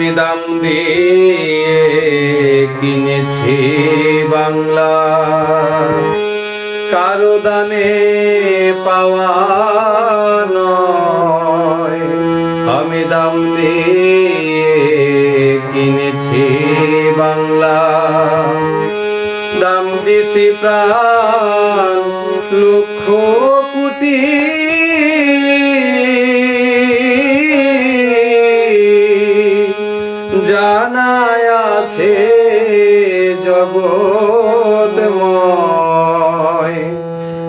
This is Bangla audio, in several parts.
আমি দাম দিয়ে কিনেছি বাংলা। কারও দানে পাওয়া নয়। আমি দাম দিয়ে কিনেছি বাংলা। দাম দিছি প্রাণ লক্ষ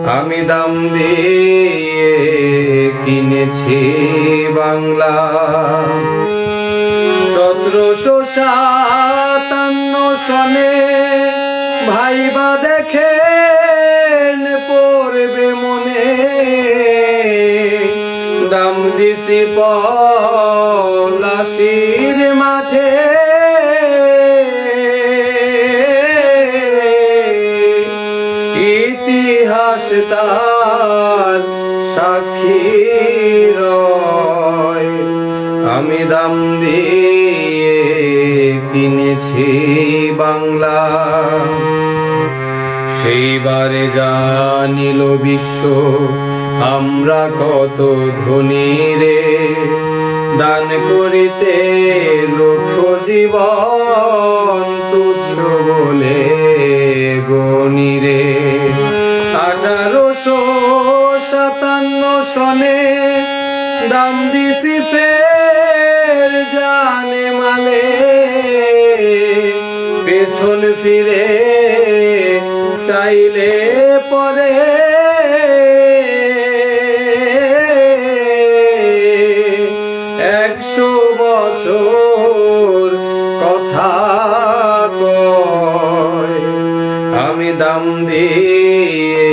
আমি দাম দিয়ে কিনেছি বাংলা। সতেরোশো সাতান্ন সনে ভাইবা দেখেন, পড়বে মনে। দাম দিছি পলাশির মাঠে। ইতিহাস তার সাক্ষী রয়। আমি দাম দিয়ে কিনেছি বাংলা। সেইবারে জানিল বিশ্ব, আমরা কত ধনী রে। দান করিতে লক্ষ জীবন তুচ্ছ বলে গণি দাম দিছি ফের জানে মালে পেছন ফিরে চাইলে পরে। একশো বছর কথা আমি দাম দিয়ে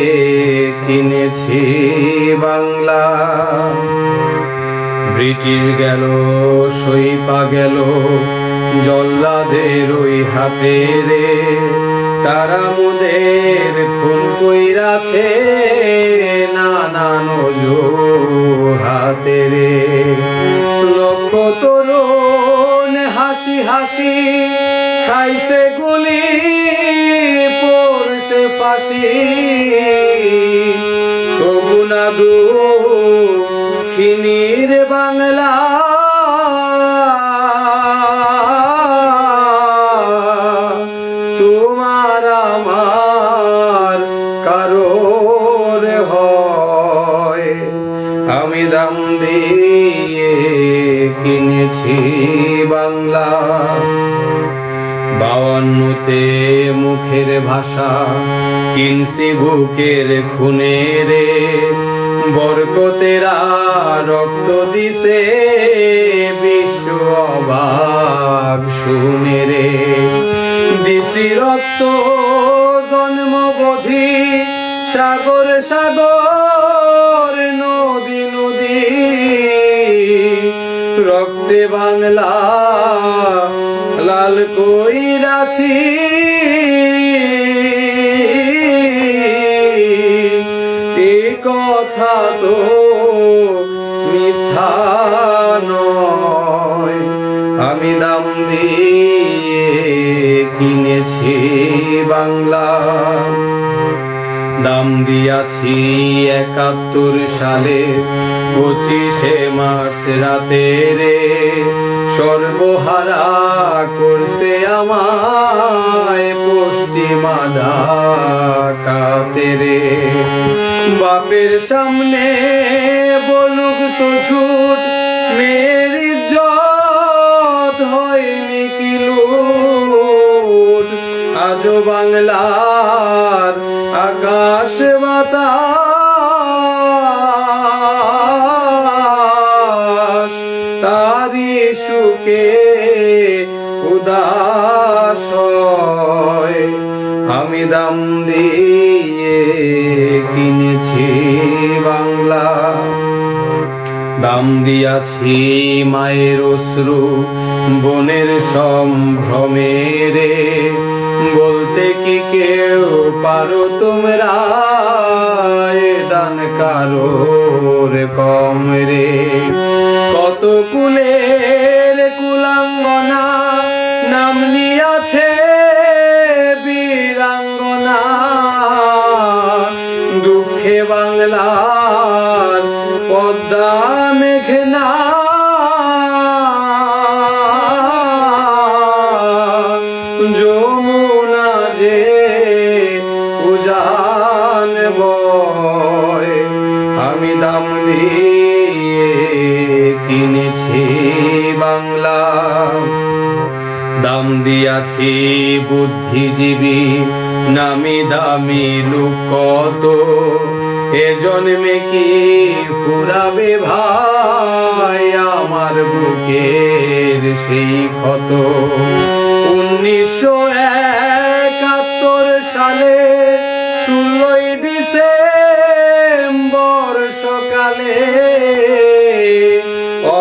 কিনেছি বাংলা। ব্রিটিশ গেল সইপা গেল, জল্লাদের ওই হাতে রে। তারা মুদের খুন কইরাছে নানান হাতে রে। লক্ষ তরুণ হাসি হাসি খাইছে গুলি, পড়ছে ফাঁসি। তবু না দুঃখিনীর বাংলা। তোমার আমার কারোর হয়। আমি দাম দিয়ে কিনেছি বাংলা। বাউান্নতে মুখের ভাষা, কিনছি বুকের খুনে রে। বরকতেরা রক্ত দিছে বিশ্ব অবাক, শুনে রে। দিছি রক্ত জন্মবধি, সাগর সাগর, নদী নদী। রক্তে বাংলা, লাল কইরাছি কথা তো আমি দাম দিয়ে কিনেছি বাংলা। দাম দিয়াছি একাত্তর সালে, পঁচিশে মার্চ রাতে রে। সর্বহারা করছে আমায় পশ্চিমা ডাকাতে রে। বাপের সামনে বলুক তো ঝুট সুখে উদাস আমি দাম দিয়ে কিনেছি বাংলা। দাম দিয়াছি মায়ের অশ্রু, বনের সম্ভ্রমেরে বলতে কি কেউ পারো তোমরা দান কারোর কম রে? কত কুলের বাংলা। দাম দিয়াছি বুদ্ধিজীবী, নামি দামি লোক কত? এ জন্মে কি ফুরাবে ভাই আমার বুকের সেই ক্ষত? উনিশশো একাত্তর সালে ষোলোই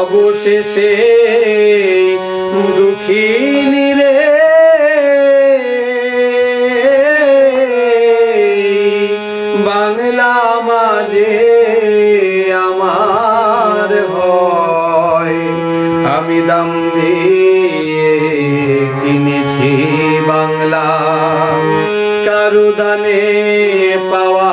অবশেষে দুঃখিনী রে। বাংলা মাঝে আমার হয়। আমি দাম দিয়ে কিনেছি বাংলা। কারুদানে পাওয়া